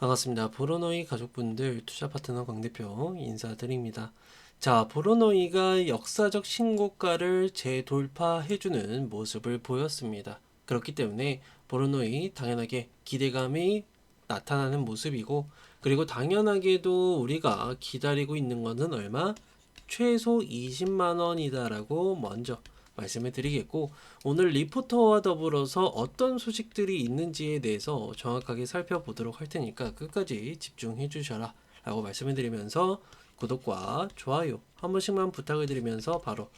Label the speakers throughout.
Speaker 1: 반갑습니다. 보로노이 가족분들 투자 파트너 강 대표 인사드립니다. 자, 보로노이가 역사적 신고가를 재돌파해주는 모습을 보였습니다. 그렇기 때문에 보로노이 당연하게 기대감이 나타나는 모습이고, 그리고 당연하게도 우리가 기다리고 있는 것은 얼마? 최소 20만 원이다라고 먼저 말씀을 드리겠고 오늘 리포터와 더불어서 어떤 소식들이 있는지에 대해서 정확하게 살펴보도록 할 테니까 끝까지 집중해 주셔라 라고 말씀을 드리면서 구독과 좋아요 한 번씩만 부탁을 드리면서 바로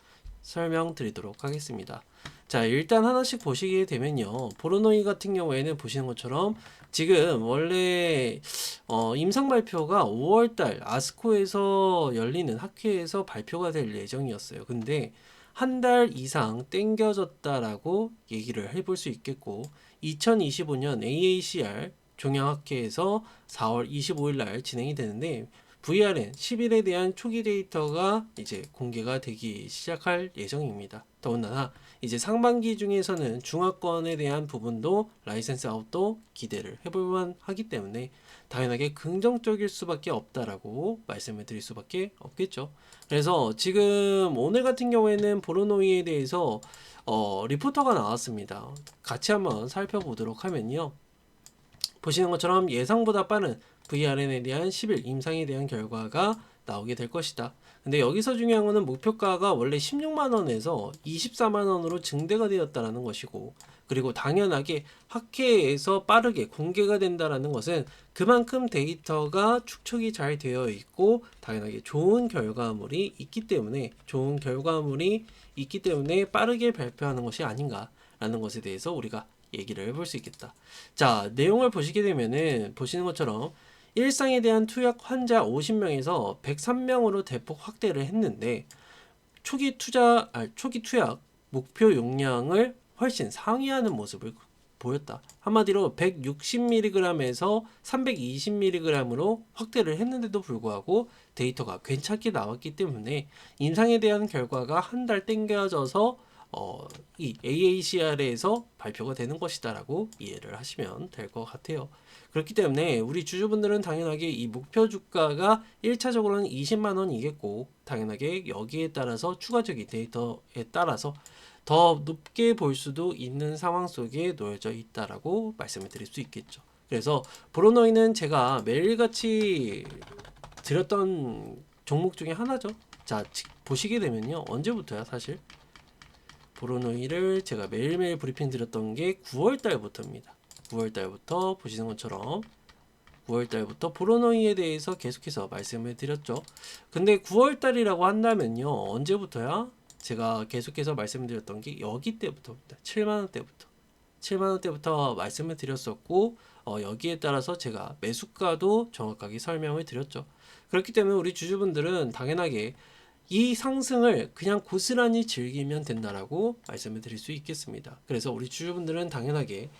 Speaker 1: 설명드리도록 하겠습니다. 자 일단 하나씩 보시게 되면요 보로노이 같은 경우에는 보시는 것처럼 지금 원래 어, 임상 발표가 5월달 아스코에서 열리는 학회에서 발표가 될 예정이었어요. 근데 한 달 이상 땡겨졌다라고 얘기를 해볼 수 있겠고 2025년 AACR 종양학회에서 4월 25일 날 진행이 되는데 VRN 10일에 대한 초기 데이터가 이제 공개가 되기 시작할 예정입니다. 더군다나 이제 상반기 중에서는 중화권에 대한 부분도 라이센스 아웃도 기대를 해볼 만 하기 때문에 당연하게 긍정적일 수밖에 없다라고 말씀을 드릴 수밖에 없겠죠. 그래서 지금 오늘 같은 경우에는 보로노이에 대해서 어, 리포터가 나왔습니다. 같이 한번 살펴보도록 하면요. 보시는 것처럼 예상보다 빠른 VRN에 대한 10일 임상에 대한 결과가 나오게 될 것이다. 근데 여기서 중요한 거는 목표가가 원래 16만 원에서 24만 원으로 증대가 되었다라는 것이고 그리고 당연하게 학회에서 빠르게 공개가 된다라는 것은 그만큼 데이터가 축적이 잘 되어 있고 당연하게 좋은 결과물이 있기 때문에 좋은 결과물이 있기 때문에 빠르게 발표하는 것이 아닌가라는 것에 대해서 우리가 얘기를 해볼 수 있겠다. 자, 내용을 보시게 되면은 보시는 것처럼 일상에 대한 투약 환자 50명에서 103명으로 대폭 확대를 했는데 초기 투자 아, 초기 투약 목표 용량을 훨씬 상회하는 모습을 보였다. 한마디로 160mg에서 320mg으로 확대를 했는데도 불구하고 데이터가 괜찮게 나왔기 때문에 임상에 대한 결과가 한 달 땡겨져서 어, 이 AACR에서 발표가 되는 것이다라고 이해를 하시면 될 것 같아요. 그렇기 때문에 우리 주주분들은 당연하게 이 목표 주가가 1차적으로는 20만 원이겠고 당연하게 여기에 따라서 추가적인 데이터에 따라서 더 높게 볼 수도 있는 상황 속에 놓여져 있다라고 말씀을 드릴 수 있겠죠. 그래서 브로노이는 제가 매일같이 드렸던 종목 중에 하나죠. 자, 보시게 되면요. 언제부터야, 사실? 브로노이를 제가 매일매일 브리핑 드렸던 게 9월 달부터입니다. 9월 달부터 보시는 것처럼 9월 달부터 브로노이에 대해서 계속해서 말씀을 드렸죠. 근데 9월 달이라고 한다면요. 언제부터야? 제가 계속해서 말씀드렸던 게 여기 때부터입니다. 7만 원 때부터. 7만 원 때부터 말씀을 드렸었고 어, 여기에 따라서 제가 매수가도 정확하게 설명을 드렸죠. 그렇기 때문에 우리 주주분들은 당연하게 이 상승을 그냥 고스란히 즐기면 된다라고 말씀을 드릴 수 있겠습니다. 그래서 우리 주주분들은 당연하게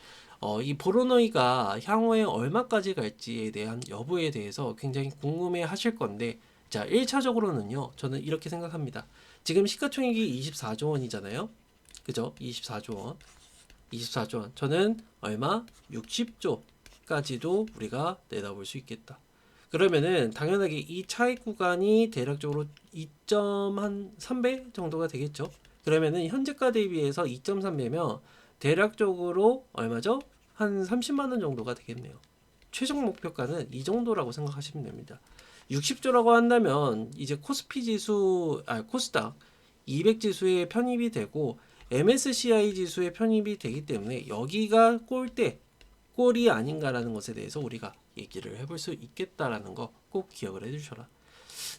Speaker 1: 어, 이 보로노이가 향후에 얼마까지 갈지에 대한 여부에 대해서 굉장히 궁금해 하실 건데 자, 1차적으로는요. 저는 이렇게 생각합니다. 지금 시가총액이 24조 원이잖아요. 그죠? 24조 원. 24조 원. 저는 얼마? 60조까지도 우리가 내다볼 수 있겠다. 그러면은 당연하게 이 차익 구간이 대략적으로 2.3배 정도가 되겠죠. 그러면은 현재가 대비해서 2.3배면 대략적으로 얼마죠? 한 30만 원 정도가 되겠네요. 최종 목표가는 이 정도라고 생각하시면 됩니다. 60조라고 한다면 이제 코스피 지수, 아 코스닥 200 지수에 편입이 되고 MSCI 지수에 편입이 되기 때문에 여기가 꼴대 꼴이 아닌가라는 것에 대해서 우리가 얘기를 해볼 수 있겠다라는 거 꼭 기억을 해주셔라.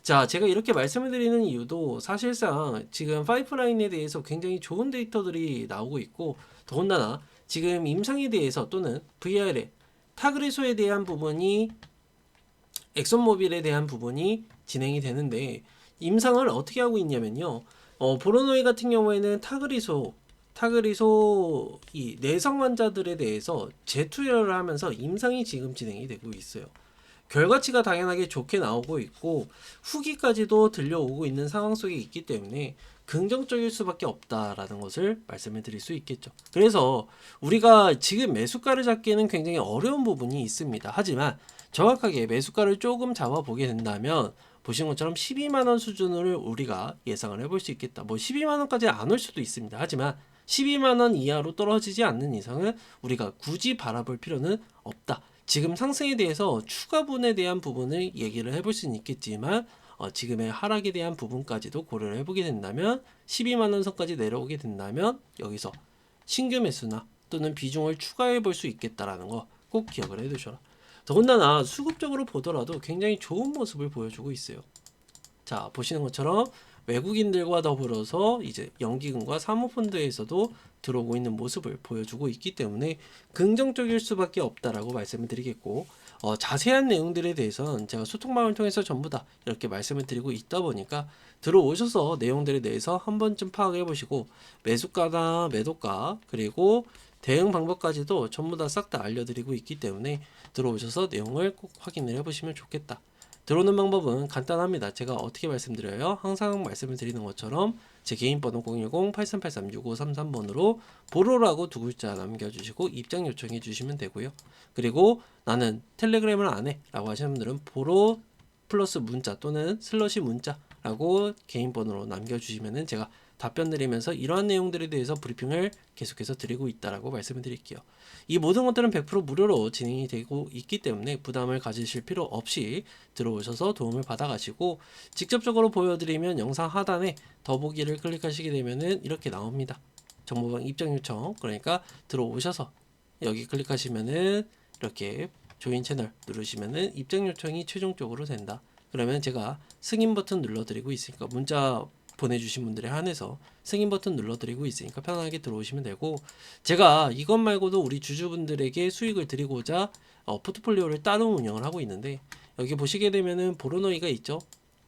Speaker 1: 자, 제가 이렇게 말씀을 드리는 이유도 사실상 지금 파이프라인에 대해서 굉장히 좋은 데이터들이 나오고 있고 더군다나 지금 임상에 대해서 또는 VR의 타그리소에 대한 부분이 엑선모빌에 대한 부분이 진행이 되는데 임상을 어떻게 하고 있냐면요. 어, 보로노이 같은 경우에는 타그리소 타그리소 이 내성 환자들에 대해서 재투여를 하면서 임상이 지금 진행이 되고 있어요. 결과치가 당연하게 좋게 나오고 있고 후기까지도 들려오고 있는 상황 속에 있기 때문에 긍정적일 수밖에 없다라는 것을 말씀을 드릴 수 있겠죠. 그래서 우리가 지금 매수가를 잡기에는 굉장히 어려운 부분이 있습니다. 하지만 정확하게 매수가를 조금 잡아보게 된다면 보신 것처럼 12만 원 수준을 우리가 예상을 해볼 수 있겠다. 뭐 12만 원까지 안 올 수도 있습니다. 하지만 12만 원 이하로 떨어지지 않는 이상은 우리가 굳이 바라볼 필요는 없다. 지금 상승에 대해서 추가분에 대한 부분을 얘기를 해볼 수는 있겠지만 어, 지금의 하락에 대한 부분까지도 고려를 해보게 된다면 12만 원 선까지 내려오게 된다면 여기서 신규 매수나 또는 비중을 추가해 볼 수 있겠다라는 거 꼭 기억을 해두셔라. 더군다나 수급적으로 보더라도 굉장히 좋은 모습을 보여주고 있어요. 자 보시는 것처럼 외국인들과 더불어서 이제 연기금과 사모펀드에서도 들어오고 있는 모습을 보여주고 있기 때문에 긍정적일 수밖에 없다라고 말씀을 드리겠고 어, 자세한 내용들에 대해서는 제가 소통방을 통해서 전부 다 이렇게 말씀을 드리고 있다 보니까 들어오셔서 내용들에 대해서 한 번쯤 파악해 보시고 매수가나 매도가 그리고 대응 방법까지도 전부 다 싹 다 알려드리고 있기 때문에 들어오셔서 내용을 꼭 확인을 해보시면 좋겠다. 들어오는 방법은 간단합니다. 제가 어떻게 말씀드려요? 항상 말씀을 드리는 것처럼 제 개인 번호 010-8383-6533번으로 보로라고 두 글자 남겨주시고 입장 요청해 주시면 되고요. 그리고 나는 텔레그램을 안 해 라고 하시는 분들은 보로 플러스 문자 또는 슬러시 문자 라고 개인 번호로 남겨주시면은 제가 답변 드리면서 이러한 내용들에 대해서 브리핑을 계속해서 드리고 있다라고 말씀을 드릴게요. 이 모든 것들은 100% 무료로 진행이 되고 있기 때문에 부담을 가지실 필요 없이 들어오셔서 도움을 받아가시고 직접적으로 보여드리면 영상 하단에 더보기를 클릭하시게 되면은 이렇게 나옵니다. 정보방 입장 요청 그러니까 들어오셔서 여기 클릭하시면은 이렇게 조인 채널 누르시면은 입장 요청이 최종적으로 된다. 그러면 제가 승인 버튼 눌러드리고 있으니까 문자 보내주신 분들에 한해서 승인 버튼 눌러드리고 있으니까 편하게 들어오시면 되고 제가 이것 말고도 우리 주주분들에게 수익을 드리고자 어, 포트폴리오를 따로 운영을 하고 있는데 여기 보시게 되면은 보로노이가 있죠.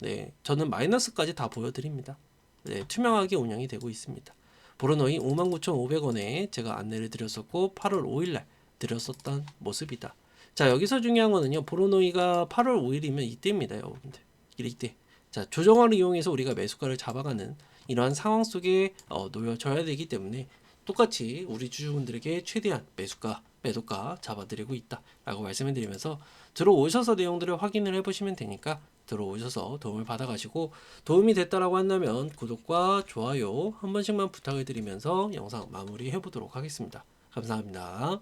Speaker 1: 네, 저는 마이너스까지 다 보여드립니다. 네, 투명하게 운영이 되고 있습니다. 보로노이 59,500원에 제가 안내를 드렸었고 8월 5일날 드렸었던 모습이다. 자 여기서 중요한 거는요 보로노이가 8월 5일이면 이때입니다 여러분들 이때 자 조정화를 이용해서 우리가 매수가를 잡아가는 이러한 상황 속에 어, 놓여져야 되기 때문에 똑같이 우리 주주분들에게 최대한 매수가 매도가 잡아드리고 있다라고 말씀을 드리면서 들어오셔서 내용들을 확인을 해보시면 되니까 들어오셔서 도움을 받아가시고 도움이 됐다라고 한다면 구독과 좋아요 한 번씩만 부탁을 드리면서 영상 마무리해 보도록 하겠습니다. 감사합니다.